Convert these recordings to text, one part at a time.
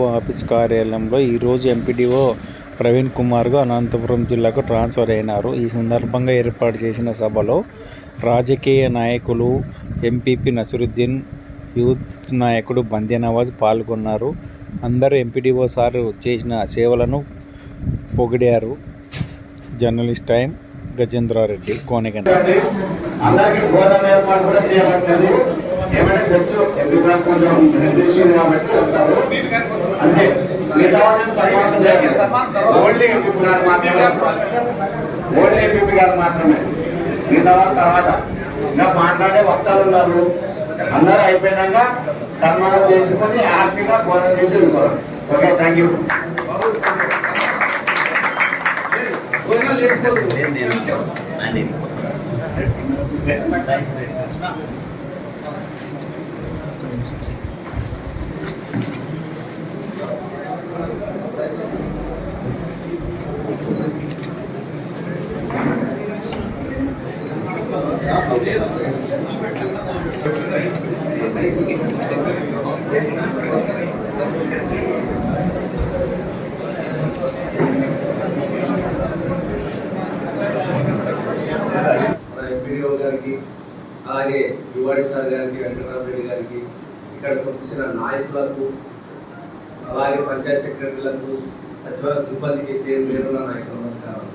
MPDO office కార్యాలయంలో ఈరోజు MPDO Praveen కుమార్గా Anantapuram జిల్లాకు ట్రాన్స్ఫర్ అయినారు. ఈ సందర్భంగా ఏర్పాటు చేసిన సభలో రాజకీయ నాయకులు ఎంపీపీ నసరుద్దీన్ యూత్ నాయకుడు బంద్య నవాజ్ పాల్గొన్నారు. అందరూ ఎంపీడీఓ సార్ చేసిన సేవలను పొగిడారు. జర్నలిస్ట్ టైం గజేంద్రారెడ్డి కోనగంట అందరికీ భోజనం ఏర్పాటు కూడా ఏమైనా జస్ట్ ఎంపీ కొంచెం నిర్దేశించింది కాబట్టి అంతే మిగతా వాళ్ళని సన్మానం చేయాలి. ఓన్లీ ఎంపీ గారు మాత్రమే. ఓన్లీ ఎంపీ గారు మాత్రమే. మిగతా వాళ్ళ తర్వాత ఇంకా మాట్లాడే వక్తాలు ఉన్నారు. అందరూ అయిపోయినాక సన్మానం చేసుకొని హ్యాపీగా భోజనం చేసి వెళ్ళిపోవాలి. ఓకే థ్యాంక్ యూ మన గారికి అలాగే యువాడి సార్ గారికి వెంకటరామరెడ్డి గారికి ఇక్కడ వచ్చిన నాయకులకు అలాగే పంచాయత్ సెక్రటరీలకు సచివాలయ సిబ్బందికి పేరు పేరున నాయకులు నమస్కారం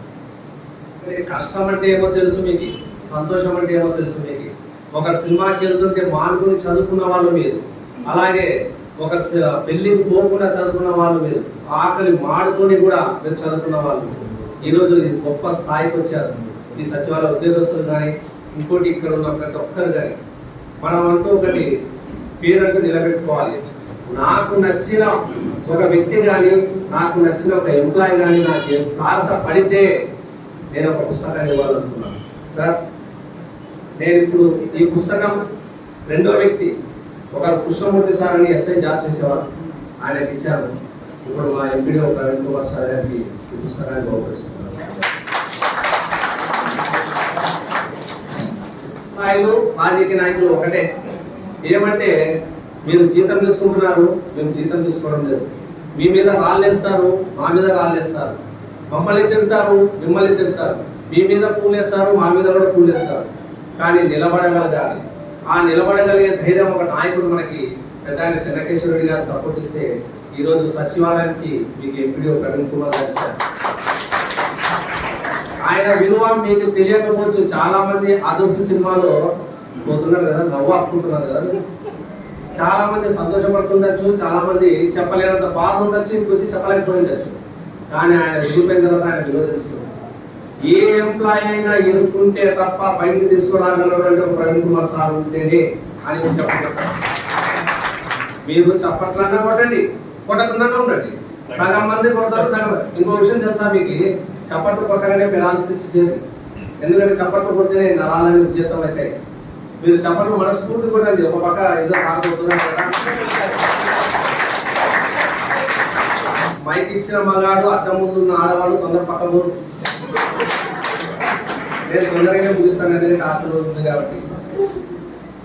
కష్టం అంటే ఏమో తెలుసు మీకు. సంతోషం అంటే ఏమో తెలుసు మీకు. ఒక సినిమాకి వెళ్తుంటే మానుకుని చదువుకున్న వాళ్ళు మీరు. అలాగే ఒక స- పెళ్ళికి పోకుండా చదువుకున్న వాళ్ళు మీరు. ఆకలి మాడుకొని కూడా మీరు చదువుకున్న వాళ్ళు ఈరోజు ఇది గొప్ప స్థాయికి వచ్చారు. ఈ సచివాలయ ఉద్యోగస్తులు కానీ ఇంకోటి ఇక్కడ ఉన్న ప్రతి ఒక్కరు కానీ మనం అంటూ ఒకటి పేరంటూ నిలబెట్టుకోవాలి. నాకు నచ్చిన ఒక వ్యక్తి కానీ నాకు నచ్చిన ఒక ఎంప్లాయ్ కానీ నాకు తారస పడితే నేను ఒక పుస్తకాన్ని ఇవ్వాలనుకున్నాను. సార్ నేను ఇప్పుడు ఈ పుస్తకం రెండో వ్యక్తి ఒక కృష్ణమూర్తి సార్ అని ఎస్ఐ జాబ్ చేసేవాడు. ఆయనకి ఇచ్చాను. ఇప్పుడు మా ఎంపీడీ ప్రవీణ్ కుమార్ సార్ గారికి ఈ పుస్తకాన్ని బహుకరిస్తున్నాను. నాయకులు రాజకీయ నాయకులు ఒకటే. ఏమంటే మీరు జీతం తీసుకుంటున్నారు మేము జీతం తీసుకోవడం లేదు. మీ మీద రాళ్ళేస్తారు మా మీద రాళ్ళేస్తారు. మమ్మల్ని తింటారు మిమ్మల్ని తింటారు మీ మీద పూలేస్తారు మా మీద కూడా పూలేస్తారు. కానీ నిలబడగలగాలి. ఆ నిలబడగలిగే ధైర్యం ఒక నాయకుడు మనకి పెద్ద ఆయన గారు సపోర్ట్ ఇస్తే ఈరోజు సచివాలయానికి మీకు ఎంపీడీ ప్రవీణ్ కుమార్ గారు ఇచ్చారు. ఆయన విలువ మీకు తెలియకపోవచ్చు. చాలా మంది ఆదర్శ సినిమాలో పోతున్నారు కదా నవ్వు ఆపుకుంటున్నారు కదా. చాలా మంది సంతోషపడుతుండొచ్చు చాలా మంది చెప్పలేనంత బాధ ఉండొచ్చు ఇంకొచ్చి చెప్పలేకపోయి ఉండొచ్చు. కానీ ఆయన ఎదుగుపోయిన తర్వాత ఆయన విలువ తెలుస్తున్నారు ఏ ఎంప్లాయీ అయినా ఎదుర్కొంటే తప్ప పైకి తీసుకురాగలరు ప్రవీణ్ కుమార్ సార్ ఉంటేనే అని మీరు చెప్పగలుగుతారు మీరు చప్పట్లన్నా కొట్టండి కొట్టకుండా ఉండండి. సగం మంది కొడతారు సగం ఇంకో విషయం తెలుసా మీకు? చప్పట్లు కొట్టగానే పెరాలసిస్ చేయదు ఎందుకంటే చప్పట్లు కొడితేనే నరాలని ఉద్యతం అయితే మీరు చప్పట్లు మనస్ఫూర్తి కొట్టండి. ఒక పక్క ఏదో సాగుతున్నారు కదా. మైక్ ఇచ్చిన మగాడు అద్దం ముందు ఉన్న ఆడవాళ్ళు తొందర పక్క నేను తొందరగానే ముగిస్తానని ఎందుకంటే ఉంది కాబట్టి.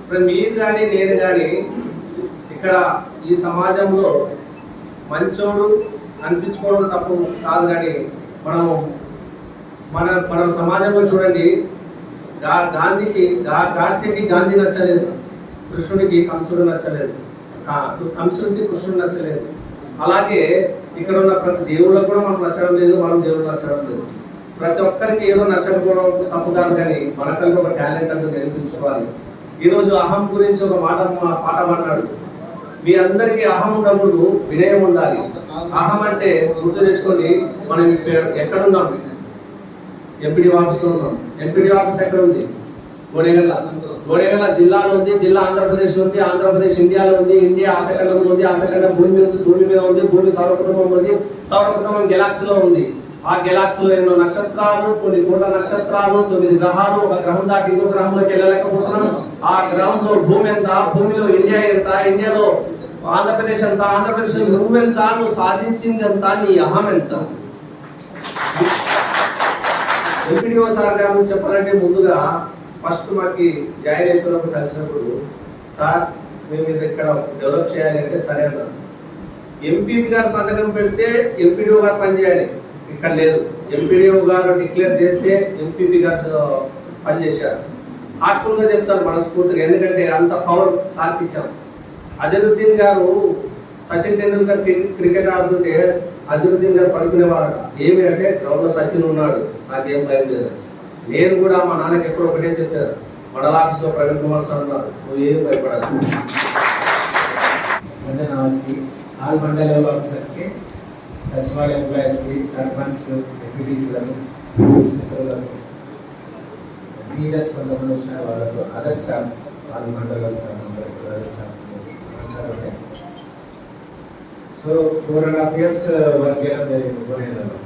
ఇప్పుడు మీరు కానీ నేను కానీ ఇక్కడ ఈ సమాజంలో మంచోడు అనిపించుకోవడం తప్పు కాదు కానీ మనం మన మన సమాజంలో చూడండి గా- గాంధీకి గా- గాడ్సేకి గాంధీ నచ్చలేదు. కృష్ణుడికి కంసుడు నచ్చలేదు. కా- కంసుడికి కృష్ణుడు నచ్చలేదు. అలాగే ఇక్కడ ఉన్న ప్రతి దేవుళ్ళకు కూడా మనం నచ్చడం లేదు మనం దేవుడు నచ్చడం లేదు. ప్రతి ఒక్కరికి ఏదో నచ్చకపోవడం తప్పు కాదు కానీ మనకంటూ ఒక టాలెంట్ అంటూ నేర్పించుకోవాలి ఈరోజు అహం గురించి ఒక మాట మా- పాట మాట్లాడు మీ అందరికీ అహం ఉన్నప్పుడు వినయం ఉండాలి. అహం అంటే గుర్తు తెచ్చుకొని మనం ఎక్కడున్నాం? ఎంపీడీ ఆఫీస్లో ఉన్నాం. ఎంపీడీ ఆఫీస్ ఎక్కడ ఉంది? గోడెగల్ల గోడెగల్ల జిల్లాలో ఉంది జిల్లా ఆంధ్రప్రదేశ్ ఉంది ఆంధ్రప్రదేశ్ ఇండియాలో ఉంది ఇండియా ఆశఖండంలో ఉంది ఆశఖండం భూమి మీద భూమి మీద ఉంది భూమి సౌర కుటుంబం ఉంది సౌర కుటుంబం గెలాక్సీలో ఉంది. ఆ గెలాక్సీలో ఎన్నో నక్షత్రాలు కొన్ని కోట్ల నక్షత్రాలు తొమ్మిది గ్రహాలు ఒక గ్రహం దాకా ఇంకో గ్రహంలోకి వెళ్ళలేకపోతున్నాం ఆ గ్రహంలో భూమి ఎంత? భూమిలో ఇండియా ఎంత? ఇండియాలో ఆంధ్రప్రదేశ్ ఎంత? ఆంధ్రప్రదేశ్ నువ్వెంత? నువ్వు సాధించింది ఎంత? నీ అహం ఎంత? ఎంపీడీఓ సార్ గారు చెప్పాలంటే ముందుగా ఫస్ట్ మాకి జాయిన్ అవుతున్నప్పుడు కలిసినప్పుడు సార్ మేము ఇది ఇక్కడ డెవలప్ చేయాలి అంటే సరే అన్నారు. ఎంపీ గారు సంతకం పెడితే ఎంపీడీఓ గారు పనిచేయాలి ఇక్కడ లేదు. ఎంపీడీఓ గారు డిక్లేర్ చేస్తే ఎంపీపీ గారు పనిచేశారు. హార్ట్ఫుల్గా చెప్తారు మనస్ఫూర్తిగా ఎందుకంటే అంత పవర్ సాధించాం. అజరుద్దీన్ గారు సచిన్ టెండూల్కర్ క్రికెట్ ఆడుతుంటే అజరుద్దీన్ గారు పడుకునేవాడు ఏమి అంటే గ్రౌండ్లో సచిన్ ఉన్నాడు నాకేం భయం లేదు. నేను కూడా మా నాన్నకి ఎప్పుడు ఒకటే చెప్పాను. మండల ఆఫీస్లో ప్రవీణ్ కుమార్ సార్ ఉన్నారు. నువ్వు ఏం భయపడదు వందనాస్కి ఆల్ మండల్ ఆఫీసర్స్కి సచివాలయ ఎంప్లాయీస్కి సర్పంచ్ డిప్యూటీస్లను మిత్రులకు టీచర్స్ కొంతమంది వచ్చిన వాళ్ళకు అదర్ స్టాఫ్ వాళ్ళ మండల staff other staff so four and half years work చేయడం జరిగింది పోయినారు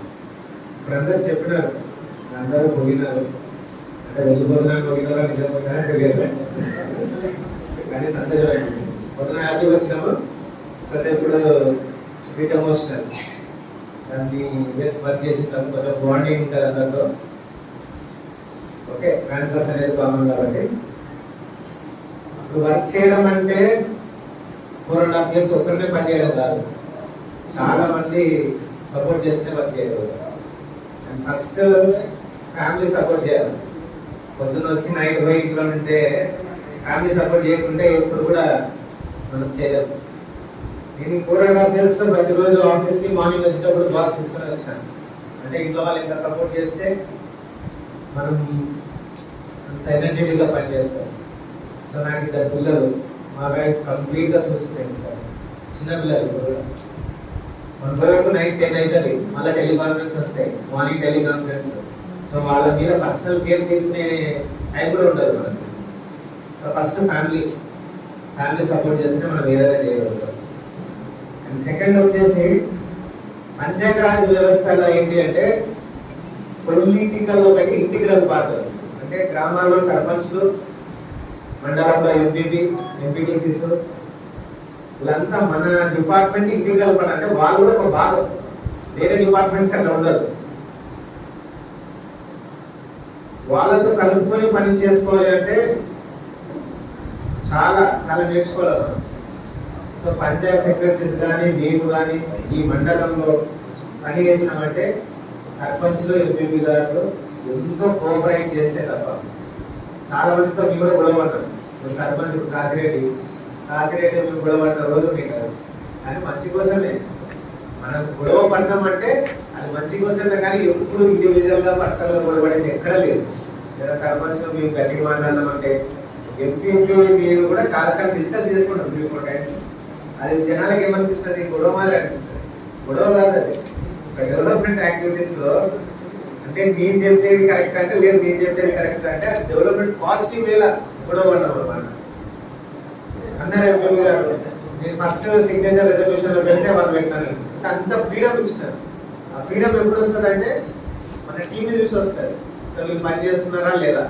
ఇప్పుడు అందరూ చెప్పినారు అందరూ పోయినారు. అంటే వెళ్ళిపోతున్నా పోయినారా నిజం పోయినారా తెలియదు. కానీ సంతోషం అనిపించింది పొద్దున హ్యాపీగా వచ్చినాము ప్రతి ఇప్పుడు బీట్ ఎమోషనల్ దాన్ని వేసి వర్క్ చేసింటాము కొంచెం బాండింగ్ ఉంటుంది అందరితో. ఓకే ట్రాన్స్ఫర్స్ అనేది కామన్ కాబట్టి. ఇప్పుడు వర్క్ చేయడం అంటే ఫోర్ అండ్ హాఫ్ ఇయర్స్ ఒక్కరినే పని చేయడం కాదు. చాలా మంది సపోర్ట్ చేస్తే వర్క్ చేయగలుగుతారు అండ్ ఫస్ట్ ఫ్యామిలీ సపోర్ట్ చేయాలి. పొద్దున్న వచ్చి నైట్ పోయి ఇంట్లో ఉంటే ఫ్యామిలీ సపోర్ట్ చేయకుంటే ఎప్పుడు కూడా మనం చేయలేము. నేను ఫోర్ అండ్ హాఫ్ ఇయర్స్లో ప్రతిరోజు ఆఫీస్కి మార్నింగ్ వచ్చేటప్పుడు బాక్స్ తీసుకుని వచ్చాను అంటే ఇంట్లో వాళ్ళు ఇంకా సపోర్ట్ చేస్తే మనం అంత ఎనర్జెటిక్గా పనిచేస్తాం సో నాకు ఇద్దరు పిల్లలు మా వైఫ్ కంప్లీట్గా చూసుకుంటారు చిన్న పిల్లలు కూడా. మన వరకు నైట్ టెన్ అవుతుంది మళ్ళీ టెలికాన్ఫరెన్స్ వస్తాయి మార్నింగ్ టెలికాన్ఫరెన్స్. సో వాళ్ళ మీద పర్సనల్ కేర్ తీసుకునే టైం కూడా ఉండదు మనకి. So first family family support చేస్తే మనం ఏదైనా చేయగలుగుతాం. సెకండ్ వచ్చేసి పంచాయతీరాజ్ వ్యవస్థలో ఏంటి అంటే పొలిటికల్ ఒక ఇంటిగ్రల్ పార్ట్. అంటే గ్రామాల్లో సర్పంచ్లు మండలంలో ఎంపీపీ ఎంపీటీసీస్. వీళ్ళంతా మన డిపార్ట్మెంట్ ఇంటిగ్రల్ పార్ట్. అంటే వాళ్ళు కూడా ఒక భాగం. వేరే డిపార్ట్మెంట్స్ అట్లా ఉండదు. వాళ్ళతో కలుపుకొని పని చేసుకోవాలి అంటే చాలా చాలా నేర్చుకోవాలి సో పంచాయత్ సెక్రటరీస్ కానీ మేము కానీ ఈ మండలంలో పని చేసినామంటే సర్పంచ్లు ఎంపీపీ గారు ఎంతో కోఆపరేట్ చేస్తే తప్ప చాలా మందితో మేము కూడా గొడవపడ్డాం. ఇప్పుడు సర్పంచ్ ఇప్పుడు కాసిరెడ్డి కాసిరెడ్డి మేము గొడవపడ్డ రోజు మీకు కాదు. కానీ మంచి కోసమే. మనం గొడవ పడ్డాం అంటే అది మంచి కోసమే కానీ ఎప్పుడు ఇండివిజువల్గా పర్సనల్గా గొడవపడేది ఎక్కడా లేదు. లేదా సర్పంచ్ మేము గట్టిగా అంటే ఎంపీ మీరు కూడా చాలాసార్లు డిస్కస్ చేసుకుంటాం త్రీ ఫోర్ టైమ్స్ అది జనాలకి ఏమనిపిస్తుంది? గొడవ మాదిరి అనిపిస్తుంది. గొడవ కాదు అది. ఒక డెవలప్మెంట్ యాక్టివిటీస్లో అంటే మీరు చెప్పేది కరెక్ట్ అంటే లేదు మీరు చెప్పేది కరెక్ట్ అంటే డెవలప్మెంట్ పాజిటివ్ వేలా గొడవ పడ్డాం అన్నమాట అన్నారు ఎంపీ గారు. నేను ఫస్ట్ సిగ్నేచర్ రిజర్వేషన్లో పెడితే వాళ్ళు పెట్టినాను అంటే అంత ఫ్రీడమ్ ఇచ్చినారు ఆ ఫ్రీడమ్ ఎప్పుడు వస్తుంది అంటే మన టీం చూసి వస్తుంది. సో వీళ్ళు పని చేస్తున్నారా లేదా?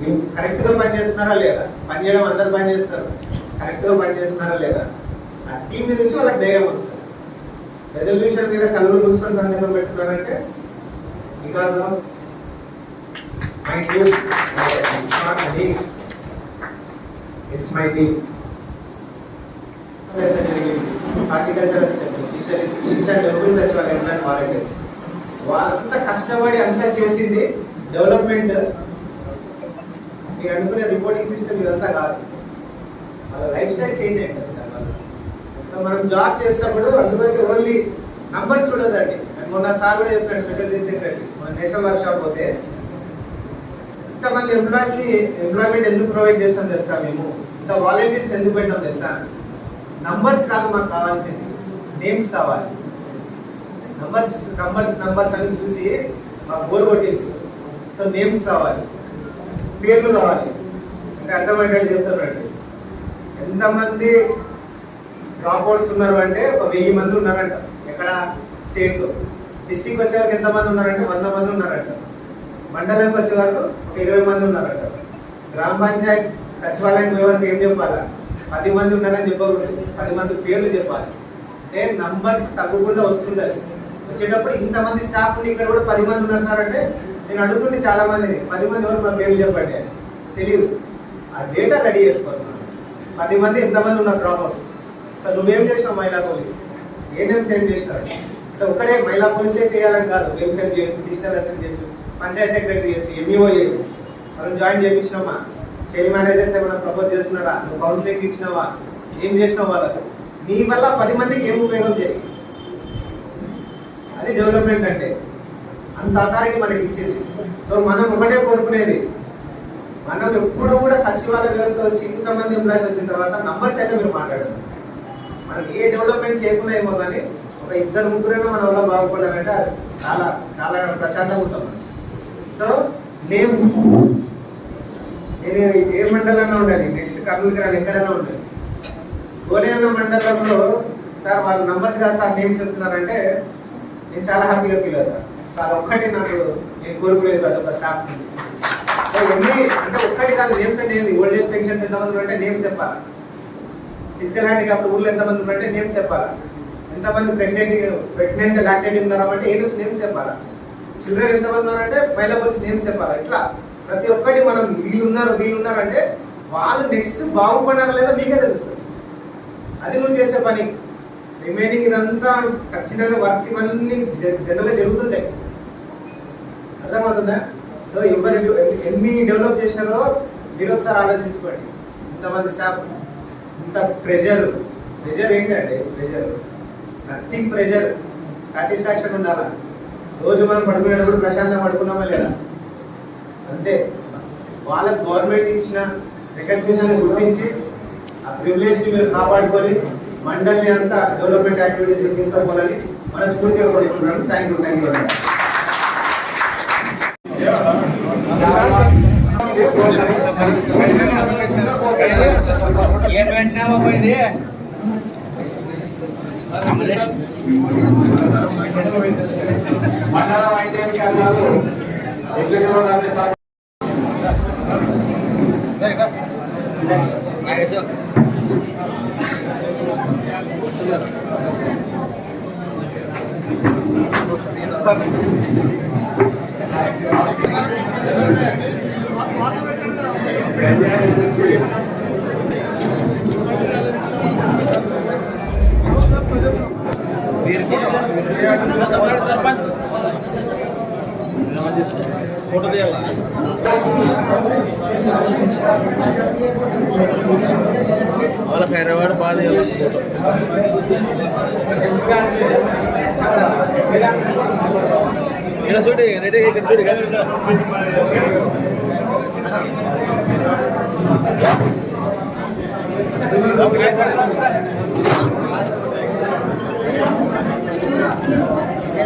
వీళ్ళు కరెక్ట్గా పని చేస్తున్నారా లేదా? పని చేయడం అందరు పని చేస్తారు. కరెక్ట్గా పని చేస్తున్నారా లేదా? ఆ టీం చూసి వాళ్ళకి ధైర్యం వస్తుంది. రెజల్యూషన్ మీద కళ్ళు చూసుకొని సందేహం పెట్టుకున్నారంటే because my team it's my team horticulture fisheries fish and సచివాలయం వాళ్ళంతా కష్టపడి అంతా చేసింది డెవలప్మెంట్ మీరు అనుకునే రిపోర్టింగ్ సిస్టమ్ ఇదంతా కాదు. వాళ్ళ లైఫ్ స్టైల్ చేంజ్ అయ్యింది మనం జాబ్ చేసినప్పుడు అందువరకు ఓన్లీ నంబర్స్ చూడదండి మొన్న సార్ కూడా చెప్పాడు స్పెషల్ సెక్రటరీ మన నేషనల్ వర్క్ షాప్ పోతే ఇంతమంది ఎంప్లాయీస్ ఎంప్లాయ్మెంట్ ఎందుకు ప్రొవైడ్ చేస్తాం తెలుసా మేము? ఇంత వాలంటీర్స్ ఎందుకు పెట్టాం తెలుసా? నంబర్స్ కాదు మాకు కావాల్సింది. నేమ్స్ కావాలి. నంబర్స్ నంబర్స్ నంబర్స్ అని చూసి మాకు బోర్ కొట్టింది. సో నేమ్స్ కావాలి. పేర్లు కావాలి. అంటే అర్థమయ్యేటట్టు చెప్తారండి ఎంతమంది డ్రాప్ అవుట్స్ ఉన్నారు అంటే ఒక వెయ్యి మంది ఉన్నారంట. ఎక్కడ? స్టేట్లో. డిస్టిక్ వచ్చే వరకు ఎంతమంది ఉన్నారంటే? వంద మంది ఉన్నారంట. మండలంకి వచ్చే వరకు ఒక ఇరవై మంది ఉన్నారంట. గ్రామ పంచాయత్ సచివాలయం పోయే వరకు ఏం చెప్పాలా? పది మంది ఉన్నారని చెప్పకూడదు. పది మంది పేర్లు చెప్పాలి. అంటే నంబర్స్ తగ్గకుండా వస్తుంది వచ్చేటప్పుడు ఇంతమంది స్టాఫ్ ఉండి ఇక్కడ కూడా పది మంది ఉన్నారు సార్ అంటే నేను అడుగుతుంటే చాలా మందిని పది మంది ఎవరు మా పేర్లు చెప్పండి తెలియదు ఆ డేటా రెడీ చేసుకోవాలి పది మంది ఎంతమంది ఉన్నారు డ్రాప్ అవుట్స్ సార్ నువ్వేం చేసినావు మహిళా పోలీస్? ఏఎన్ఎంస్ సేవ్ చేసినారు అంటే ఒకరే మహిళా పోలీసే చేయాలని కాదు. వెల్ఫేర్ చేయొచ్చు డిజిటల్ అసిస్టెంట్ చేయొచ్చు పంచాయత్ సెక్రటరీ చేయొచ్చు ఎంఈఓ చేయొచ్చు. మనం జాయిన్ చేయించినామా? చైల్డ్ మేనేజర్స్ ఏమైనా ప్రపోజ్ చేస్తున్నాడా నువ్వు కౌన్సిలింగ్ ఇచ్చినావా? ఏం చేసినావు వాళ్ళకు? నీ వల్ల పది మందికి ఏం ఉపయోగం జరిగింది అది డెవలప్మెంట్ అంటే. అంత అథారిటీ మనకి ఇచ్చింది. సో మనం ఒకటే కోరుకునేది. మనం ఎప్పుడు కూడా సచివాలయ వ్యవస్థ వచ్చి ఇంతమంది ఎంప్లాయీస్ వచ్చిన తర్వాత నంబర్స్ అయితే మీరు మాట్లాడారు? మనం ఏ డెవలప్మెంట్ చేయకుండా ఏమో కానీ ఒక ఇద్దరు ముగ్గురైనా మన వల్ల బాగుపడాలంటే చాలా చాలా ప్రశాంతంగా ఉంటాం సో నేమ్స్ నేను ఏ మండలంలో ఉండాలి? నెక్స్ట్ కర్నూలు రాని ఎక్కడైనా ఉండాలి. గోనేన్న మండలంలో సార్ వాళ్ళ నంబర్స్ కాదు సార్ నేమ్స్ చెప్తున్నారంటే నేను చాలా హ్యాపీగా ఫీల్ అవుతాను చాలా ఒక్కటి నాకు నేను కోరుకునేది కాదు ఒక స్టాఫ్ నుంచి. సో ఎన్ని అంటే ఒక్కటి కాదు నేమ్స్ అంటే ఏంది? ఓల్డ్ ఏజ్ పెన్షన్స్ ఎంతమంది ఉంటే నేమ్స్ చెప్పాలి. ఫిజికల్ హ్యాండిక్యాప్ ఊళ్ళో ఎంతమంది ఉన్నారంటే నేమ్స్ చెప్పాలా? ఎంతమంది ప్రెగ్నెంట్ ప్రెగ్నెంట్ లాక్టేట్ ఉన్నారు అంటే ఏ నేమ్స్ చెప్పాలా? చిల్డ్రన్ ఎంతమంది ఉన్నారంటే మహిళా పోలీస్ నేమ్స్ చెప్పాలా? ఇట్లా ప్రతి ఒక్కటి మనం వీళ్ళు ఉన్నారు వీళ్ళు ఉన్నారంటే వాళ్ళు నెక్స్ట్ బాగుపడినారా లేదా మీకే తెలుస్తుంది. అది నువ్వు చేసే పని. రిమైనింగ్ ఇదంతా ఖచ్చితంగా వర్క్స్ ఇవన్నీ జనరల్గా జరుగుతుంటాయి. అర్థమవుతుందా? సో ఎవరు ఎన్ని డెవలప్ చేసినారో మీరు ఒకసారి ఆలోచించుకోండి. ఇంతమంది స్టాఫ్ ఇంత ప్రెషర్. ప్రెషర్ ఏంటంటే ప్రెషర్. నథింగ్ ప్రెషర్ సాటిస్ఫాక్షన్ ఉండాలా? రోజు మనం పడుకునేటప్పుడు ప్రశాంతంగా పడుకున్నామా లేదా? అంతే. వాళ్ళకి గవర్నమెంట్ ఇచ్చిన రికగ్నిషన్ గుర్తించి ఆ ప్రివిలేజ్ మీరు కాపాడుకొని మండలిని అంతా డెవలప్మెంట్ యాక్టివిటీస్ తీసుకోవాలని మనస్ఫూర్తిగా కోరుకుంటున్నాను. థ్యాంక్ యూ థ్యాంక్ యూ మండల వైద్యాధికారులు ఎగ్జిక్యూటివ్ గారిని సార్ నెక్స్ట్ ప్రజల నుంచి వాళ్ళ హైదరాబాద్ బాధ ఇక్కడ చూడు రెడీ ఇక్కడ చూడు అది కూడా